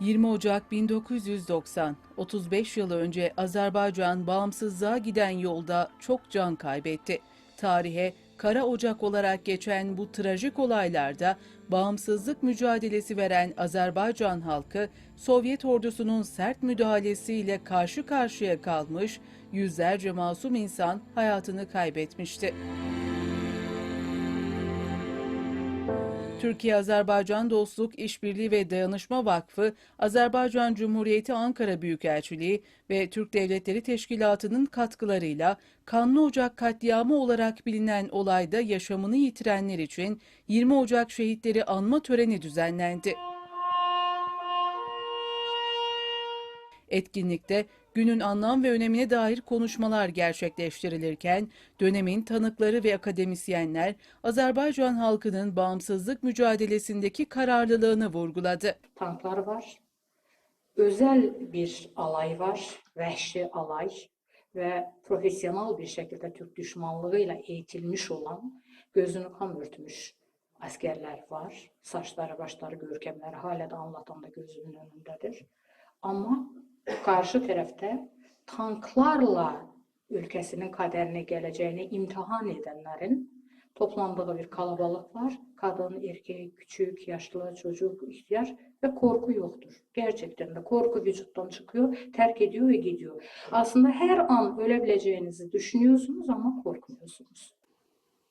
20 Ocak 1990, 35 yıl önce Azerbaycan bağımsızlığa giden yolda çok can kaybetti. Tarihe Kara Ocak olarak geçen bu trajik olaylarda bağımsızlık mücadelesi veren Azerbaycan halkı Sovyet ordusunun sert müdahalesiyle karşı karşıya kalmış, yüzlerce masum insan hayatını kaybetmişti. Türkiye-Azerbaycan Dostluk İşbirliği ve Dayanışma Vakfı, Azerbaycan Cumhuriyeti Ankara Büyükelçiliği ve Türk Devletleri Teşkilatı'nın katkılarıyla Kanlı Ocak katliamı olarak bilinen olayda yaşamını yitirenler için 20 Ocak şehitleri anma töreni düzenlendi. Etkinlikte günün anlam ve önemine dair konuşmalar gerçekleştirilirken dönemin tanıkları ve akademisyenler Azerbaycan halkının bağımsızlık mücadelesindeki kararlılığını vurguladı. tanklar var. Özel bir alay var, vəhşi alay ve profesyonel bir şekilde Türk düşmanlığıyla eğitilmiş olan, gözünü kan örtmüş askerler var. Saçları, başları, görkemleri hala da anlatan da gözümün önündedir. Ama karşı tarafta tanklarla ülkesinin kaderine geleceğini imtihan edenlerin toplandığı bir kalabalık var. Kadın, erkek, küçük, yaşlı, çocuk, ihtiyar ve korku yoktur. Gerçekten de korku vücuttan çıkıyor, terk ediyor ve gidiyor. Aslında her an ölebileceğinizi düşünüyorsunuz ama korkmuyorsunuz.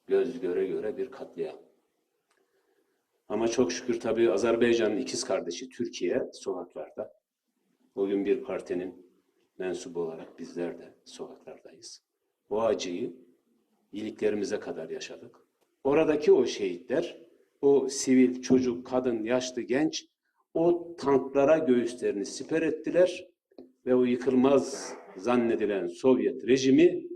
göz göre göre bir katliam. Ama çok şükür tabii Azerbaycan'ın ikiz kardeşi Türkiye sokaklarda. Bugün bir partinin mensubu olarak bizler de sokaklardayız. O acıyı iliklerimize kadar yaşadık. Oradaki o şehitler, o sivil, çocuk, kadın, yaşlı, genç o tanklara göğüslerini siper ettiler ve o yıkılmaz zannedilen Sovyet rejimi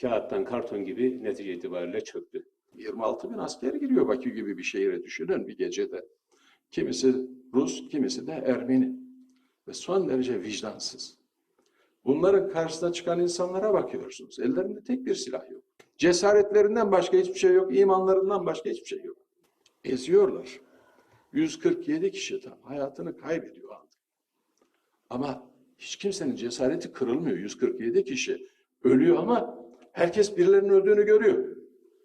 kağıttan karton gibi netice itibariyle çöktü. 26 bin asker giriyor Bakü gibi bir şehire düşünün bir gecede. Kimisi Rus, kimisi de Ermeni. Ve son derece vicdansız. Bunların karşısına çıkan insanlara bakıyorsunuz. Ellerinde tek bir silah yok. Cesaretlerinden başka hiçbir şey yok. imanlarından başka hiçbir şey yok. Eziyorlar. 147 kişi tam hayatını kaybediyor anda. Ama hiç kimsenin cesareti kırılmıyor. 147 kişi ölüyor ama herkes birilerinin öldüğünü görüyor.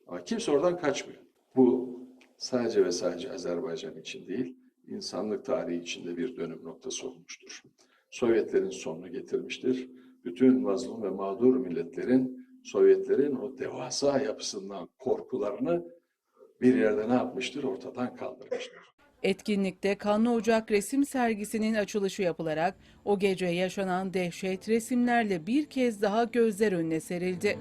Ama kimse oradan kaçmıyor. Bu sadece ve sadece Azerbaycan için değil, insanlık tarihi içinde bir dönüm noktası olmuştur. Sovyetlerin sonunu getirmiştir. Bütün mazlum ve mağdur milletlerin, Sovyetlerin o devasa yapısından korkularını bir yerde ne yapmıştır? Ortadan kaldırmıştır. Etkinlikte Kanlı Ocak resim sergisinin açılışı yapılarak o gece yaşanan dehşet resimlerle bir kez daha gözler önüne serildi.